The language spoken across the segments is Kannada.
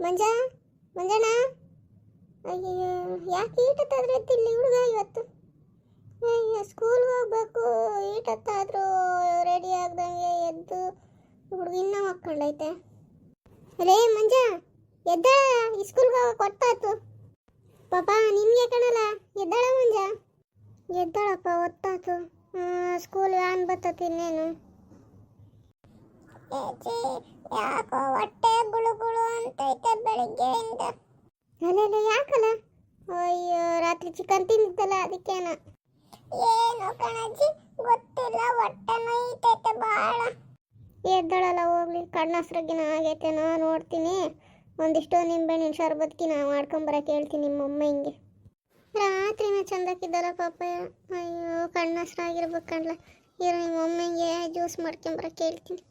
ಮಂಜ ಮಂಜಣ್ಣ ಅಯ್ಯೋ ಯಾಕೆ ಈಟತ್ತಾದ್ರೆ ತಿನ್ನಲಿ ಹುಡುಗ ಇವತ್ತು? ಅಯ್ಯೋ ಸ್ಕೂಲ್ಗೆ ಹೋಗ್ಬೇಕು, ಈಟತ್ತಾದರೂ ರೆಡಿ ಆಗ್ದಂಗೆ ಎದ್ದು ಹುಡುಗ ಇನ್ನೂ ಮಕ್ಕಂಡೈತೆ ರೇ ಮಂಜ ಎದ್ದ ಸ್ಕೂಲ್ಗೆ ಹೋಗಕ್ಕೆ ಹೊತ್ತಾಯ್ತು. ಪಾಪ, ನಿಮಗೆ ಕಣಲ್ಲ, ಎದ್ದಾಳ ಮಂಜ? ಎದ್ದಾಳಪ್ಪ, ಹೊತ್ತಾಯ್ತು. ಸ್ಕೂಲ್ ವ್ಯಾನ್ ಬರ್ತತಿ ಇನ್ನೇನು. ಯಾಕೋ ಹೊಟ್ಟೆ ಗುಳು ಗುಳು ಅಂತೈತೆ ಬೆಳಿಗ್ಗೆಯಿಂದ. ಅಲ್ಲ ಯಾಕಲ್ಲ? ಅಯ್ಯೋ ರಾತ್ರಿ ಚಿಕನ್ ತಿಂದಿದ್ದಲ್ಲ ಅದಕ್ಕೇನ? ಏನು ಕಣಜ್ಜಿ ಗೊತ್ತಿಲ್ಲ ಹೊಟ್ಟೆ ನೋಯ್ತೈತೆ ಭಾಳ ಎದ್ದಳಲ್ಲ ಹೋಗ್ಲಿ ಕಣ್ಣಸ್ರಗಿನ ಆಗೈತೆ ನಾ ನೋಡ್ತೀನಿ. ಒಂದಿಷ್ಟು ನಿಂಬೆಹಣ್ಣಿನ ಮಾಡ್ಕೊಂಡ್ ಮಾಡ್ಕೊಂಬರಕ್ಕೆ ಹೇಳ್ತೀನಿ ನಿಮ್ಮಮ್ಮ ಹಿಂಗೆ ರಾತ್ರಿನ ಚಂದಕ್ಕಿದ್ದಲ್ಲ ಪಾಪ ಅಯ್ಯೋ ಕಣ್ಣಸ್ರಾಗಿರ್ಬೇಕು ಕಣ್ಲ. ಇರೋ ನಿಮ್ಮ ಅಮ್ಮಂಗೆ ಜ್ಯೂಸ್ ಮಾಡ್ಕೊಂಬರಕ್ಕೆ ಹೇಳ್ತೀನಿ.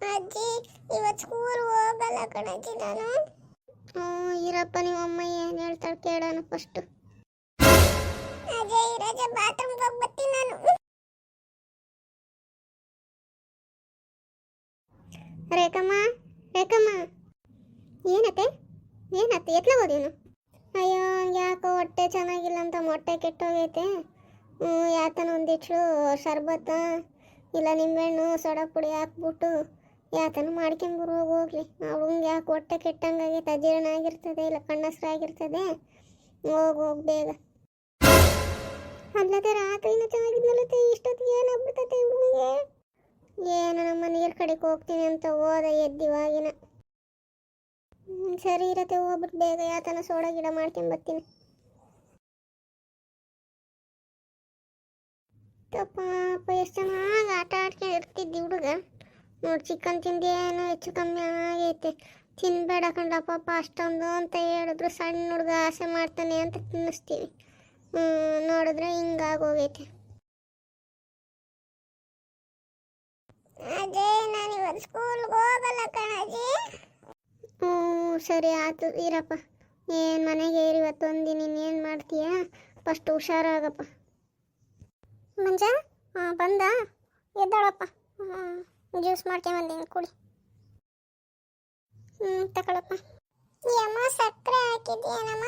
ಅಜ್ಜಿ ಇವತ್ತು ಸ್ಕೂಲ್ ಹೋಗಲ್ಲ ಕಣಜ್ಜಿ ನಾನು. ಹ್ಞೂ ಇರಪ್ಪ ನಿಮ್ಮ ಅಮ್ಮ ಏನು ಹೇಳ್ತಾಳೆ ಕೇಳೋಣ ಫಸ್ಟು ಅಜಯ್ ರಜೆ ಬಾತ್ರೂಮ್ಗೆ ಹೋಗಿ ಬರ್ತೀನಿ ನಾನು. ರೇಖಮ್ಮ ರೇಖಮ್ಮ. ಏನತ್ತೆ? ಏನತ್ತೆ? ಎತ್ಲ ಹೋದೇನು ಅಯ್ಯೋ ಯಾಕೋ ಹೊಟ್ಟೆ ಚೆನ್ನಾಗಿಲ್ಲ ಅಂತ ಮೊಟ್ಟೆ ಕೆಟ್ಟೋಗೈತೆ. ಹ್ಞೂ ಯಾತನ ಒಂದಿಷ್ಟು ಶರ್ಬತ್ತ ಇಲ್ಲ ನಿಂಬೆಹಣ್ಣು ಸೋಡಾ ಪುಡಿ ಹಾಕ್ಬಿಟ್ಟು ಯಾತನ ಮಾಡ್ಕೊಂಬರು ಹೋಗ್ಲಿ. ಅವ್ಳಿಗೆ ಯಾಕೆ ಹೊಟ್ಟೆ ಕೆಟ್ಟಂಗಾಗಿ ಅಜೀರ್ಣ ಆಗಿರ್ತದೆ, ಇಲ್ಲ ಕಣ್ಣಸ್ರಾಗಿರ್ತದೆ ಹೋಗಿ ಹೋಗಿ ಬೇಗ. ಅಲ್ಲದೆ ರಾತ್ರಿನ ಚೆನ್ನಾಗಿದ್ನಲ್ಲತ್ತೆ ಇಷ್ಟೊತ್ತಿಗೆ ಏನಾಗ್ಬಿಡ್ತೈತೆ ಹುಡುಗಿಗೆ? ಏನು ನಮ್ಮ ನೀರು ಕಡೆಗೆ ಹೋಗ್ತೀನಿ ಅಂತ ಹೋದ ಎದ್ದಿವಾಗಿನ. ಸರಿ ಇರತ್ತೆ ಹೋಗ್ಬಿಟ್ಟು ಬೇಗ. ಯಾತನ ಸೋಡ ಗಿಡ ಮಾಡ್ಕೊಂಡ್ ಬರ್ತೀನಿ. ಪಾಪ, ಎಷ್ಟು ಚೆನ್ನಾಗಿ ಆಟ ಆಡ್ಕೊಂಡು ಇರ್ತಿದ್ದಿ ಹುಡುಗ. ನೋಡಿ ಚಿಕನ್ ತಿಂದೇನೋ ಹೆಚ್ಚು ಕಮ್ಮಿ ಆಗೈತೆ. ತಿನ್ಬೇಡ ಕಂಡ ಪಾಪ ಅಷ್ಟೊಂದು ಅಂತ ಹೇಳಿದ್ರು ಸಣ್ಣ ಹುಡುಗ ಆಸೆ ಮಾಡ್ತಾನೆ ಅಂತ ತಿನ್ನಿಸ್ತೀವಿ. ನೋಡಿದ್ರೆ ಹಿಂಗಾಗೋಗೈತೆ ನಾನು ಇವತ್ತು ಸ್ಕೂಲ್ಗೆ ಹೋಗಲ್ಲ ಕಣಜಿ. ಹ್ಞೂ ಸರಿ ಆಯ್ತು ಇರಪ್ಪ. ಏನು ಮನೆಗೆ ಏರಿ ಇವತ್ತು ಒಂದಿನ ಇನ್ನೇನು ಮಾಡ್ತೀಯ? ಫಸ್ಟ್ ಹುಷಾರಾಗಪ್ಪ. ಮಂಜ? ಹಾಂ ಬಂದ? ಎದ್ದಾಳಪ್ಪ. ಹ್ಞೂ ಜ್ಯೂಸ್ ಮಾಡ್ಕೊಂಬಂದೀನಿ ಕುಡಿ. ಹ್ಞೂ ತಗೊಳಪ್ಪ. ಅಮ್ಮ ಸಕ್ಕರೆ ಹಾಕಿದ್ಯೇನಮ್ಮ?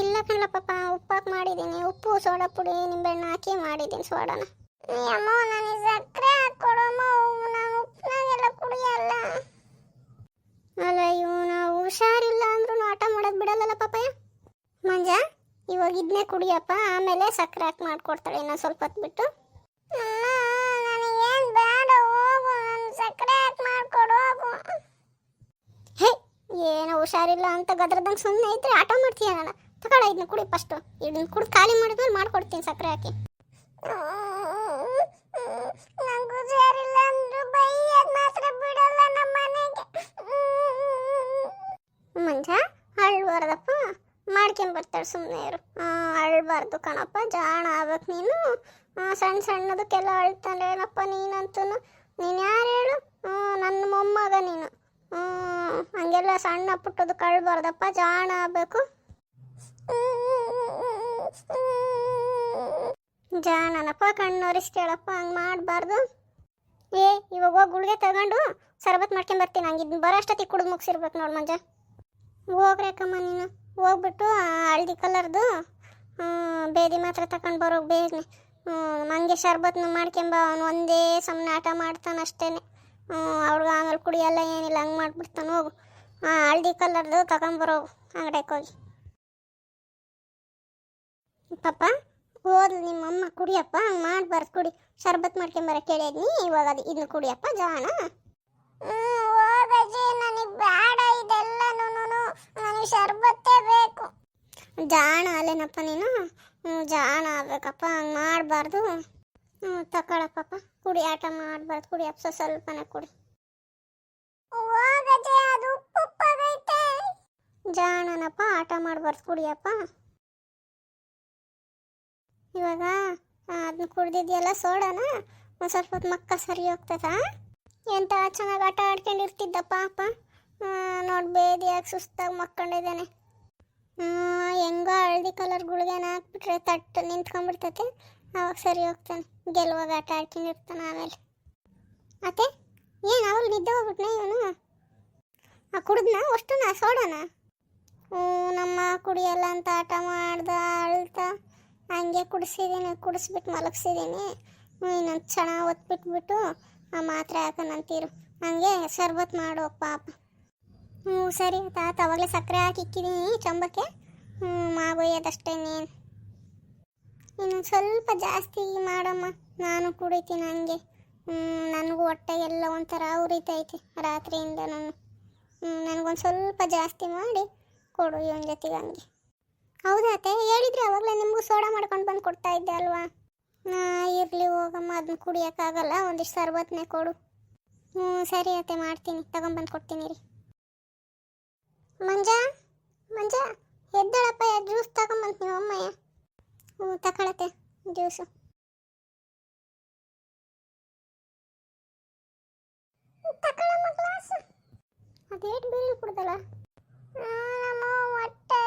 ಇಲ್ಲ ಕಣಪ್ಪ ಪಾಪ ಉಪ್ಪಾಕಿ ಮಾಡಿದ್ದೀನಿ. ಉಪ್ಪು, ಸೋಡಾ ಪುಡಿ, ನಿಂಬೆಹಣ್ಣು ಹಾಕಿ ಮಾಡಿದ್ದೀನಿ ಸೋಡಾನ. ಅಮ್ಮ, ನನಗೆ ಸಕ್ಕರೆ ಹಾಕ್ಕೊಡಮ್ಮ ನಾನು ಉಪ್ಪನಾಗೆಲ್ಲ ಕುಡಿಯಲ್ಲ. ಅಲ್ಲ ಇವನು ಹುಷಾರಿಲ್ಲ ಅಂದ್ರೂ ಆಟ ಮಾಡೋದು ಬಿಡಲ್ಲಲ್ಲ ಪಾಪಯ್ಯ. ಮಂಜ, ಇವಾಗ ಇದನ್ನೇ ಕುಡಿಯಪ್ಪ. ಆಮೇಲೆ ಸಕ್ಕರೆ ಹಾಕಿ ಮಾಡ್ಕೊಡ್ತಾಳೆ ಇನ್ನೊಂದು ಸ್ವಲ್ಪ ಹೊತ್ತು ಬಿಟ್ಟು. ಏನೋ ಹುಷಾರಿಲ್ಲ ಅಂತ ಗದ್ರದಂಗ ಸುಮ್ಮನೆ ಇದ್ರೆ ಆಟ ಮಾಡ್ತೀಯ ನಾನು? ತಗೊಳ ಇದನ್ನ ಕುಡಿ ಫಸ್ಟು ಇದನ್ನ ಕುಡಿ ಖಾಲಿ ಮಾಡಿದ್ಮೇಲೆ ಮಾಡ್ಕೊಡ್ತೀನಿ ಸಕ್ಕರೆ ಹಾಕಿ. ನಂಗೆ ಹುಷಾರಿಲ್ಲ ಅಂದ್ರು ಬೈಯದ್ ಮಾತ್ರ ಬಿಡಲ್ಲ ನಮ್ಮ ಮನೆಗೆ. ಮಂಜ ಅಳ್ಬಾರ್ದಪ್ಪ. ಮಾಡ್ಕೊಂಬರ್ತಾಳೆ ಸುಮ್ಮನೆ ಇರು. ಅಳ್ಬಾರ್ದು ಕಣಪ್ಪ ಜಾಣ ಆಗ್ಬೇಕು ನೀನು. ಸಣ್ಣ ಸಣ್ಣದಕ್ಕೆಲ್ಲ ಅಳ್ತಾನೆ ಏನಪ್ಪ ನೀನಂತೂ ನೀನು ಯಾರು ಹೇಳು? ನನ್ನ ಮೊಮ್ಮಗ ನೀನು. ಹಂಗೆಲ್ಲ ಸಣ್ಣ ಪುಟ್ಟದು ಕಳ್ಬಾರ್ದಪ್ಪ, ಜಾಣ ಆಗ್ಬೇಕು. ಜಾಣನಪ್ಪ ಕಣ್ಣೊರಿಸ್ಕೇಳಪ್ಪ ಹಂಗೆ ಮಾಡಬಾರ್ದು. ಏ, ಇವಾಗ ಹೋಗಿ ಗುಳಿಗೆ ತಗೊಂಡು ಸರ್ಬತ್ ಮಾಡ್ಕೊಂಡ್ ಬರ್ತೀನಿ. ಹಂಗೆ ಇದನ್ನ ಬರೋ ಕುಡಿದು ಮುಗಿಸಿರ್ಬೇಕು ನೋಡಿ ಮಂಜ. ಹೋಗ್ರೇಕಮ್ಮ ನೀನು. ಹೋಗ್ಬಿಟ್ಟು ಹಳದಿ ಕಲರ್ದು ಬೇದಿ ಮಾತ್ರ ತಗೊಂಡು ಬರೋಗಿ ಬೇಗನೆ ಹಂಗೆ ಶರ್ಬತ್ನ ಮಾಡ್ಕೊಂಬ ಅವನು ಒಂದೇ ಸಮನೆ ಆಟ ಮಾಡ್ತಾನೆ ಅಷ್ಟೇನೆ ಆಮೇಲೆ ಕುಡಿಯಲ್ಲ ಏನಿಲ್ಲ, ಹಂಗೆ ಮಾಡಿಬಿಡ್ತಾನೆ, ಹೋಗು. ಹಾಂ ಹಳ್ದಿ ಕಲರ್ದು ತಗೊಂಬರೋ ಅಂಗಡಿಗೆ ಹೋಗಿ. ಪಾಪ ಹೋದ್ಲು ನಿಮ್ಮಮ್ಮ ಕುಡಿಯಪ್ಪ, ಹಂಗೆ ಮಾಡಬಾರ್ದು, ಕುಡಿ. ಶರ್ಬತ್ ಮಾಡ್ಕೊಂಬರ ಕೇಳಿದ್ನಿ, ಇವಾಗ ಅದು ಇದನ್ನು ಕುಡಿಯಪ್ಪ, ಜಾಣ. ನನಗೆ ಬೇಡ ಶರ್ಬತ್ತೇ ಬೇಕು. ಜಾಣ ಅಲ್ಲೇನಪ್ಪ ನೀನು? ಜಾಣ ಆಗ್ಬೇಕಪ್ಪ, ಹಂಗೆ ಮಾಡಬಾರ್ದು. ಹ್ಞೂ ತಗೊಳಪ್ಪಪ್ಪ ಕುಡಿ, ಆಟ ಮಾಡಬಾರ್ದು ಕುಡಿಯಪ್ಪ ಸ್ವಲ್ಪನೇ ಕುಡಿ. ಜಾಣನಪ್ಪ ಆಟ ಮಾಡಬಾರ್ದು ಕುಡಿಯಪ್ಪ ಇವಾಗ ಅದನ್ನ ಕುಡ್ದಿದ್ಯಲ್ಲ ಸೋಡಾನ, ಒಂದು ಸ್ವಲ್ಪ ಹೊತ್ತು ಮಕ್ಕ ಸರಿ ಹೋಗ್ತದ? ಎಂತ ಚೆನ್ನಾಗಿ ಆಟ ಆಡ್ಕೊಂಡಿರ್ತಿದ್ದಪ್ಪ, ಅಪ್ಪ? ನೋಡಿ ಬೇದಿಯಾಗಿ ಸುಸ್ತಾಗಿ ಮಕ್ಕೊಂಡಿದ್ದಾನೆ. ಹೆಂಗೋ ಹಳದಿ ಕಲರ್ ಗುಳಿಗೆನ ಹಾಕ್ಬಿಟ್ರೆ ತಟ್ಟು ನಿಂತ್ಕೊಂಡ್ಬಿಡ್ತೈತೆ. ಅವಾಗ ಸರಿ ಹೋಗ್ತಾನೆ ಗೆಲ್ಲುವಾಗ ಆಟ ಆಡ್ಕೊಂಡಿರ್ತಾನೆ ಆಮೇಲೆ. ಮತ್ತೆ ಏನು, ಅವಳು ನಿದ್ದೆ ಹೋಗ್ಬಿಟ್ನೆ ಇವನು? ಆ, ಕುಡಿದ್ನ ಅಷ್ಟು ಹ್ಞೂ ನಮ್ಮ ಕುಡಿಯಲ್ಲ ಅಂತ ಆಟ ಮಾಡ್ದ ಅಳ್ತಾ, ಹಂಗೆ ಕುಡಿಸಿದ್ದೀನಿ ಕುಡಿಸ್ಬಿಟ್ಟು ಮಲಗಿಸಿದ್ದೀನಿ ಇನ್ನೊಂದು ಕ್ಷಣ ಒತ್ಬಿಟ್ಬಿಟ್ಟು ಆ ಮಾತ್ರೆ ಹಾಕೋಣಂತೀರು ಹಂಗೆ ಶರ್ಬತ್ ಮಾಡು ಪಾಪ. ಹ್ಞೂ ಸರಿ ತಾತ, ಅವಾಗಲೇ ಸಕ್ಕರೆ ಹಾಕಿ ಇಕ್ಕಿದ್ದೀನಿ ಚಂಬಕ್ಕೆ. ಹ್ಞೂ ಮಾಗೋಯ್ಯದಷ್ಟೇ ನೀನು ಇನ್ನೊಂದು ಸ್ವಲ್ಪ ಜಾಸ್ತಿ ಮಾಡಮ್ಮ, ನಾನು ಕುಡಿತೀನಿ ಹಂಗೆ. ಹ್ಞೂ ನನಗೂ ಹೊಟ್ಟೆ ಎಲ್ಲ ಒಂಥರ ಉರಿತೈತೆ ರಾತ್ರಿಯಿಂದ ನಾನು ಹ್ಞೂ ನನಗೊಂದು ಸ್ವಲ್ಪ ಜಾಸ್ತಿ ಮಾಡಿ ಕೊಡು ಇವನ ಜೊತೆಗೆ ಹಂಗೆ ಹೌದಾತೆ ಹೇಳಿದ್ರೆ ಅವಾಗಲೇ ನಿಮಗೂ ಸೋಡಾ ಮಾಡ್ಕೊಂಡು ಬಂದು ಕೊಡ್ತಾ ಇದ್ದೆ ಅಲ್ವಾ? ಇರಲಿ ಹೋಗಮ್ಮ ಅದನ್ನ ಕುಡಿಯೋಕ್ಕಾಗಲ್ಲ, ಒಂದಿಷ್ಟು ಸರ್ಬತ್ನೇ ಕೊಡು. ಹ್ಞೂ, ಸರಿ ಅತ್ತೆ, ಮಾಡ್ತೀನಿ, ತಗೊಂಬಂದು ಕೊಡ್ತೀನಿ ರೀ ಮಂಜಾ, ಮಂಜ, ಎದ್ದಳಪ್ಪ ಜ್ಯೂಸ್ ತಗೊಂಬಂತ ನೀವು ಅಮ್ಮಯ್ಯ ಹ್ಞೂ, ತಗೊಳತ್ತೆ, ಜ್ಯೂಸು. ಅದೇಟ್ ಬೀಳಿ ಕುಡ್ದಲ್ಲ?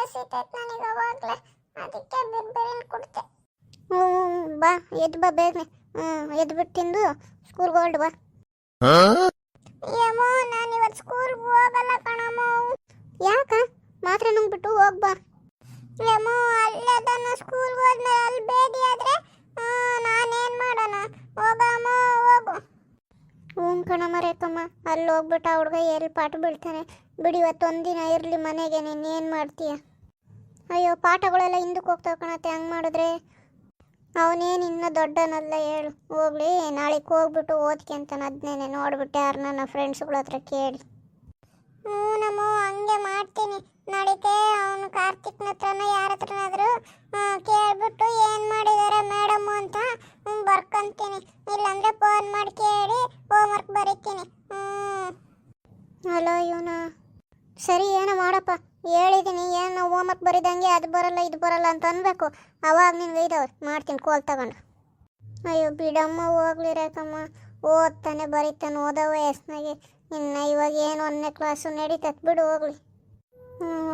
ಹಸಿತೈತೆ ನನಗೆ ಅವಾಗಲೇ ಅದಕ್ಕೆ ಬಿರ್ಬೇರಿನ ಕೊಡ್ತೆ. ಹ್ಞೂ ಬಾ ಎದ್ದು ಬಾ ಬೇಗನೆ. ಹ್ಞೂ ಎದ್ದು ಬಿಟ್ಟು ತಿಂದು ಸ್ಕೂಲ್ಗೆ ಹೊರಡು ಬಾ. ಯಮ್ಮ, ನಾನು ಇವತ್ತು ಸ್ಕೂಲ್ಗೆ ಹೋಗಲ್ಲ ಕಣಮ್ಮ. ಯಾಕ? ಮಾತ್ರ ನುಂಗ್ಬಿಟ್ಟು ಹೋಗ್ ಬಾ. ಏಮೋ ಅಲ್ಲೇ ಅದನ್ನು ಸ್ಕೂಲ್ಗೆ ಹೋದ್ಮೇಲೆ ಅಲ್ಲಿ ಬೇದಿ ಆದ್ರೆ ನಾನೇನು ಮಾಡೋಣ? ಹೋಗಮ್ಮ, ಹೋಗು. ಹ್ಞೂ ಕಣಮ್ಮ ರೇಖಮ್ಮ, ಅಲ್ಲಿ ಹೋಗ್ಬಿಟ್ಟು ಹುಡ್ಗ ಎಲ್ಲಿ ಪಾಠ ಬೀಳ್ತಾನೆ. ಬಿಡಿ ಇವತ್ತು ಒಂದಿನ ಇರಲಿ ಮನೆಗೆ, ನೀನು ಏನು ಮಾಡ್ತೀಯ? ಅಯ್ಯೋ, ಪಾಠಗಳೆಲ್ಲ ಹಿಂದಕ್ಕೆ ಹೋಗ್ತಾವೆ ಕಣತ್ತೆ, ಹಂಗೆ ಮಾಡಿದ್ರೆ? ಅವನೇನು ಇನ್ನೂ ದೊಡ್ಡನಲ್ಲ ಹೇಳು. ಹೋಗ್ಲಿ, ನಾಳೆಗೆ ಹೋಗ್ಬಿಟ್ಟು ಓದ್ಕೆ ಅಂತ ಅದನ್ನೇ ನೋಡ್ಬಿಟ್ಟು ಯಾರು ನನ್ನ ಫ್ರೆಂಡ್ಸ್ಗಳ ಹತ್ರ ಕೇಳಿ. ಹ್ಞೂ ನಮ್ಮ ಹಂಗೆ ಮಾಡ್ತೀನಿ. ನಾಳೆಗೆ ಅವನು ಕಾರ್ತಿಕ್ನ ಹತ್ರನ ಬರಲ್ಲ, ಇದು ಬರಲ್ಲ ಅಂತ ಅನ್ಬೇಕು. ಅವಾಗ ನಿನ್ಗೆ ಇದಾವೆ ಮಾಡ್ತೀನಿ ಕೋಲ್ ತಗೊಂಡು. ಅಯ್ಯೋ, ಬಿಡಮ್ಮ ಹೋಗ್ಲಿ ರೇಖಮ್ಮ ಓದ್ತಾನೆ, ಬರೀತಾನೆ, ಓದೋ ವಯಸ್ಸಿನಾಗೆ. ಇನ್ನು ಇವಾಗ ಏನು ಒಂದನೇ ಕ್ಲಾಸು ನಡೀತತ್, ಬಿಡು, ಹೋಗ್ಲಿ.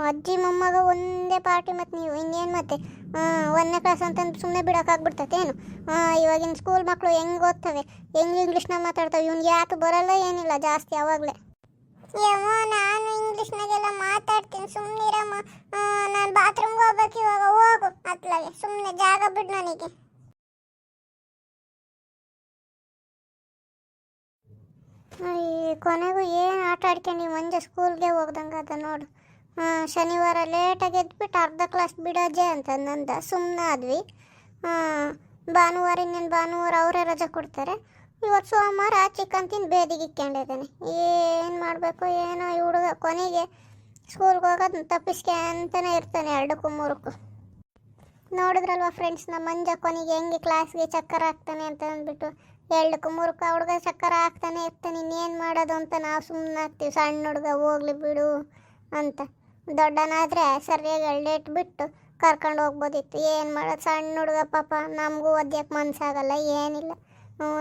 ಅಜ್ಜಿ, ಮೊಮ್ಮಗ ಒಂದೇ ಪಾರ್ಟಿ ಮತ್ತು ನೀವು, ಇನ್ನೇನು ಮತ್ತೆ? ಒಂದನೇ ಕ್ಲಾಸ್ ಅಂತಂದು ಸುಮ್ಮನೆ ಬಿಡೋಕ್ಕಾಗ್ಬಿಡ್ತೈತೆ ಏನು? ಹಾಂ ಇವಾಗಿನ ಸ್ಕೂಲ್ ಮಕ್ಕಳು ಹೆಂಗೆ ಓದ್ತವೆ? ಹೆಂಗೆ ಇಂಗ್ಲೀಷ್ನಾಗ ಮಾತಾಡ್ತವೆ? ಇವ್ನಿಗೆ ಯಾಕೆ ಬರಲ್ಲ ಏನಿಲ್ಲ, ಜಾಸ್ತಿ ಅವಾಗಲೇ. ಯಮ್ಮ, ನಾನು ಇಂಗ್ಲೀಷ್ನಾಗೆಲ್ಲ ಮಾತಾಡ್ತೀನಿ. ಸುಮ್ಮನಿರಮ್ಮ ನಾನು ಬಾತ್ರೂಮ್ಗೆ ಹೋಗ್ಬೇಕು, ಇವಾಗ ಹೋಗು. ಅತ್ಲಾಗೆ. ಸುಮ್ಮನೆ ಜಾಗ ಬಿಡು ನನಗೆ. ಕೊನೆಗೂ ಏನು ಆಟ ಆಡ್ಕೊಂಡು ಮಂಜ ಸ್ಕೂಲ್ಗೆ ಹೋಗ್ದಂಗೆ ಅದ ನೋಡು. ಶನಿವಾರ ಲೇಟಾಗಿ ಎದ್ಬಿಟ್ಟು ಅರ್ಧ ಕ್ಲಾಸ್ ಬಿಡೋಜೆ ಅಂತ ನಂದ. ಸುಮ್ಮನೆ ಆದ್ವಿ. ಭಾನುವಾರ ಇನ್ನೇನು ಭಾನುವಾರ ಅವರೇ ರಜೆ ಕೊಡ್ತಾರೆ. ಇವತ್ತು ಸೋಮವಾರ ಚಿಕನ್ ತಿಂದು ಬೇದಿಗೆ ಇಕ್ಕೊಂಡಿದ್ದಾನೆ. ಏನು ಮಾಡಬೇಕು, ಏನೋ ಈ ಹುಡುಗ ಕೊನೆಗೆ ಸ್ಕೂಲ್ಗೆ ಹೋಗೋದು ತಪ್ಪಿಸ್ಕೆ ಅಂತಲೇ ಇರ್ತಾನೆ ಎರಡಕ್ಕೂ ಮೂರಕ್ಕೂ. ನೋಡಿದ್ರಲ್ವ ಫ್ರೆಂಡ್ಸ್ ನಮ್ಮ ಮಂಜ ಕೊನೆಗೆ ಹೆಂಗೆ ಕ್ಲಾಸ್ಗೆ ಚಕ್ಕರ ಹಾಕ್ತಾನೆ ಅಂತ ಅಂದ್ಬಿಟ್ಟು ಎರಡಕ್ಕೂ ಮೂರಕ್ಕೂ ಹುಡುಗ ಚಕ್ಕರ ಹಾಕ್ತಾನೆ ಇರ್ತಾನೆ. ಇನ್ನೇನು ಮಾಡೋದು ಅಂತ ನಾವು ಸುಮ್ಮನೆ ಹಾಕ್ತೀವಿ. ಸಣ್ಣ ಹುಡುಗ, ಹೋಗ್ಲಿ ಬಿಡು ಅಂತ. ದೊಡ್ಡನಾದರೆ ಸರಿಯಾಗಿ ಎಳ್ಳೆಟ್ ಬಿಟ್ಟು ಕರ್ಕೊಂಡು ಹೋಗ್ಬೋದಿತ್ತು. ಏನು ಮಾಡೋದು? ಸಣ್ಣ ಹುಡುಗ ಪಾಪ ನಮಗೂ ಓದ್ಯಕ್ಕೆ ಮನಸ್ಸಾಗಲ್ಲ ಏನಿಲ್ಲ.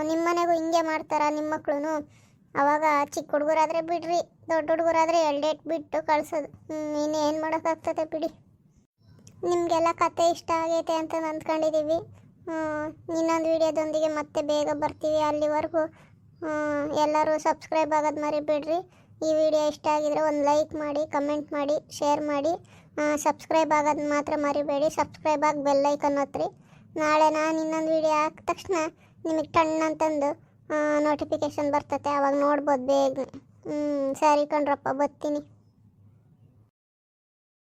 ನಿಮ್ಮ ಮನೆಗೂ ಹಿಂಗೆ ಮಾಡ್ತಾರ ನಿಮ್ಮ ಮಕ್ಕಳು ಅವಾಗ ಚಿಕ್ಕ ಹುಡುಗರಾದರೆ ಬಿಡ್ರಿ, ದೊಡ್ಡ ಹುಡುಗರಾದರೆ ಎಲ್ಡೇಟ್ ಬಿಟ್ಟು ಕಳ್ಸೋದು. ಇನ್ನೇನು ಮಾಡೋಕ್ಕಾಗ್ತದೆ ಬಿಡಿ. ನಿಮಗೆಲ್ಲ ಕತೆ ಇಷ್ಟ ಆಗೈತೆ ಅಂತ ಅಂದ್ಕೊಂಡಿದ್ದೀವಿ ಇನ್ನೊಂದು ವಿಡಿಯೋದೊಂದಿಗೆ ಮತ್ತೆ ಬೇಗ ಬರ್ತೀವಿ ಅಲ್ಲಿವರೆಗೂ. ಎಲ್ಲರೂ ಸಬ್ಸ್ಕ್ರೈಬ್ ಆಗೋದು ಮರಿಬೇಡ್ರಿ ಈ ವಿಡಿಯೋ ಇಷ್ಟ ಆಗಿದ್ರೆ ಒಂದು ಲೈಕ್ ಮಾಡಿ, ಕಮೆಂಟ್ ಮಾಡಿ, ಶೇರ್ ಮಾಡಿ. ಸಬ್ಸ್ಕ್ರೈಬ್ ಆಗೋದು ಮಾತ್ರ ಮರಿಬೇಡಿ. ಸಬ್ಸ್ಕ್ರೈಬ್ ಆಗಿ ಬೆಲ್ಲೈಕನ್ ಒತ್ತಿರಿ ನಾಳೆ ನಾನು ಇನ್ನೊಂದು ವಿಡಿಯೋ ಹಾಕಿದ ತಕ್ಷಣ ನಿಮಗೆ ಕಣ್ಣು ಅಂತಂದು ನೋಟಿಫಿಕೇಶನ್ ಬರ್ತತೆ ಅವಾಗ ನೋಡ್ಬೋದು ಬೇಗ. ಹ್ಞೂ ಸರಿ ಕಣ್ರಪ್ಪ ಬರ್ತೀನಿ.